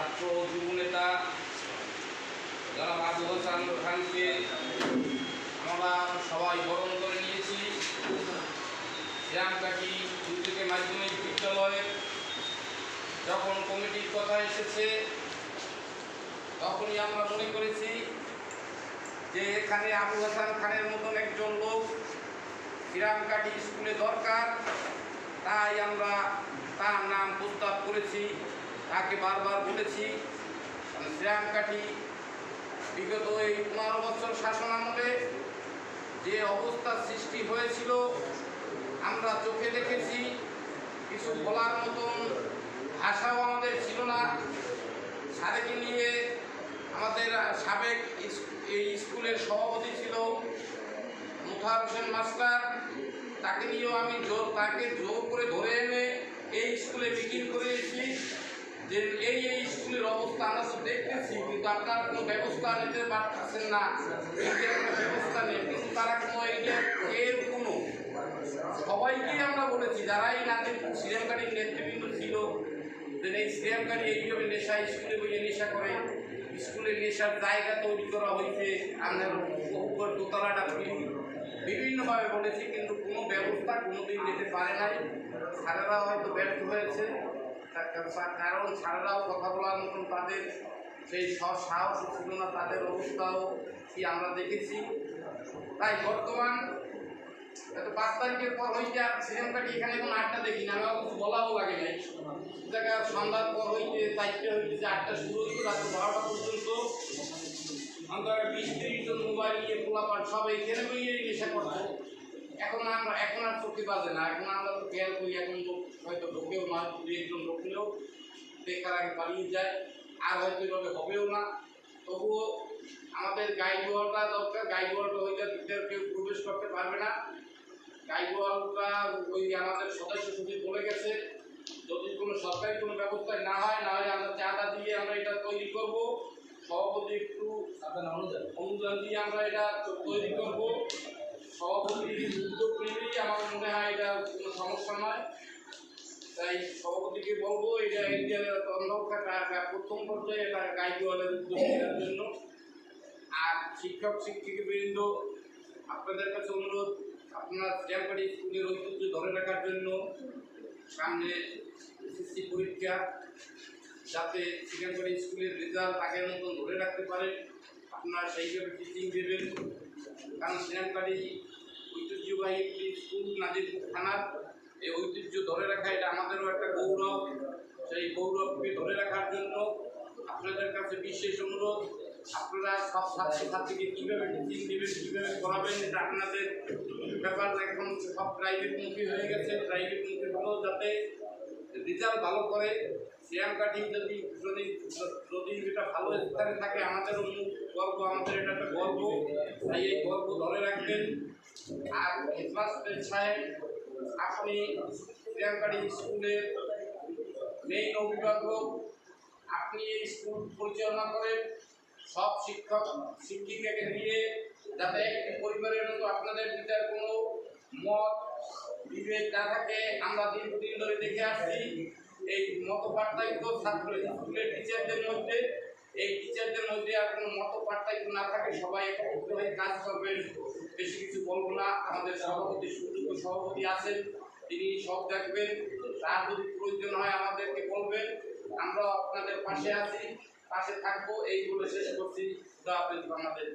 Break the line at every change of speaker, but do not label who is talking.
ছাত্র যুব নেতা জনাব আবু হাসান খানকে আমরা সবাই বরণ করে নিয়েছি। শ্রীরামকাঠি দুর্যোগে মাধ্যমিক বিদ্যালয়ের যখন কমিটির কথা এসেছে, তখনই আমরা মনে করেছি যে এখানে আবু হাসান খানের মতন একজন লোক শ্রীরামকাঠি স্কুলে দরকার। তাই আমরা তার নাম প্রস্তাব করেছি। তাকে বারবার বলেছি শ্রীরামকাঠি বিগত এই পনেরো বছর শাসন আমলে যে অবস্থা সৃষ্টি হয়েছিল, আমরা চোখে দেখেছি, কিছু বলার মতন ভাষাও আমাদের ছিল না। সারেকে নিয়ে আমাদের সাবেক এই স্কুলের সভাপতি ছিল মুথার হোসেন মাস্টার। তাকে নিয়েও আমি জোর তাকে জোর করে ধরে এনে এই স্কুলে মিটিং করেছি যে এই এই স্কুলের অবস্থা আমরা তো দেখতেছি, কিন্তু আপনারা কোনো ব্যবস্থা নিতে পারতেছেন না। ব্যবস্থা নেই, কিন্তু তারা কোনো এর কোনো সবাইকে আমরা বলেছি, যারা এই নাজিরপুর সিরিয়ামকারীর নেতৃবৃন্দ ছিল, যে এই সিরিয়ামকারী এইভাবে নেশা, স্কুলে বইয়ে নেশা করে। স্কুলে নেশার জায়গা তৈরি করা হয়েছে আমাদের উপর দোতলাটা বিভিন্নভাবে বলেছি, কিন্তু কোনো ব্যবস্থা কোনোদিন নিতে পারে নাই। স্যারেরা হয়তো ব্যর্থ হয়েছে। কারণ- কারণ স্যারেরাও কথা বলার মতন তাদের সেই সাহস ছিল না, তাদের অবস্থাও কি আমরা দেখেছি। তাই বর্তমান পাঁচ তারিখের পর হইতে আর সিনেমাটি এখানে কোনো আটটা দেখি না? আমার কিছু বলাও লাগে নাই। জায়গা সন্ধ্যার পর হইতে চারটে হইতে যে আটটা শুরু হইতে রাত্রে বারোটা পর্যন্ত অন্তত বিশ তিরিশ জন মোবাইল নিয়ে পোলাপাট সবাই এইখানে বইয়েই নেশা করতো। এখন আমরা এখন আর চোখে বাজে না। এখন আমরা তো খেয়াল করি এখন তো হয়তো ঢোকেও না দু একজন ঢোকলেও বেকার আগে পালিয়ে যায়। আর হয়তো এভাবে হবেও না। তবুও আমাদের গাইড ওয়ালটা দরকার। গাইড ওয়ালটা হইলে ভিতরে কেউ প্রবেশ করতে পারবে না। গাইড ওয়ালটা ওই আমাদের সদস্য সচিব বলে গেছে। যদি কোনো সরকারি কোনো ব্যবস্থায় না হয় না হয় আমরা চাঁদা দিয়ে আমরা এটা তৈরি করব। সভাপতি একটু অনুদান দিয়ে আমরা এটা তৈরি করব। সভাপতি উদ্যোগ আমার মনে হয় এটা কোনো সমস্যা নয়। তাই সভাপতিকে বলব, এটা এরিয়ার অন্ধকার প্রথম পর্যায়ে এটা গাইডওয়ালের উদ্যোগ নেওয়ার জন্য। আর শিক্ষক, শিক্ষিকাবৃন্দ, আপনাদের কাছে অনুরোধ, আপনার শ্রেয়াবাড়ি স্কুলের ঐতিহ্য ধরে রাখার জন্য সামনে এসএসসি পরীক্ষা, যাতে শ্রীরামবাড়ি স্কুলের রেজাল্ট আগের মতন ধরে রাখতে পারেন আপনারা সেইভাবে টিচিং দেবেন। কারণ শ্রীরামবাড়ি ঐতিহ্যবাহী একটি স্কুল নাজিরপুর থানার এই ঐতিহ্য ধরে রাখা, এটা আমাদেরও একটা গৌরব। সেই গৌরবকে ধরে রাখার জন্য আপনাদের কাছে বিশেষ অনুরোধ, আপনারা সব ছাত্রছাত্রীকে কীভাবে টিচিং দেবেন, কীভাবে করাবেন এটা আপনাদের ব্যাপার। এখন সব প্রাইভেটমুখী হয়ে গেছে প্রাইভেটমুখী ভালো যাতে রেজাল্ট ভালো করে শ্যাম কাঠি যদি যদি যদি এটা ভালো স্থানে থাকে, আমাদের গর্ব আমাদের এটা একটা গর্ব তাই এই গর্ব ধরে রাখবেন। আর হেডমাস্টার সাহেব, আপনি শ্যাম কাঠি স্কুলের মেইন অভিভাবক, আপনি এই স্কুল পরিচালনা করেন সব শিক্ষক, শিক্ষিকাকে নিয়ে যাতে একটি পরিবারের মতো আপনাদের ভিতরে কোনো মত বিভেদ না থাকে আমরা দীর্ঘদিন ধরে দেখে আসছি। এই মত পার্থক্য ছাত্র স্কুলের টিচারদের মধ্যে, এই টিচারদের মধ্যে আর কোনো মত পার্থক্য না থাকে সবাই একত্রিত কাজ করবেন। বেশি কিছু বলব না। আমাদের সভাপতি, সুযোগ্য সভাপতি আছেন, তিনি সব দেখবেন। তার যদি প্রয়োজন হয় আমাদেরকে বলবেন। আমরা আপনাদের পাশে আছি, পাশে থাকব। এই বলে শেষ করছি। বাংলাদেশ।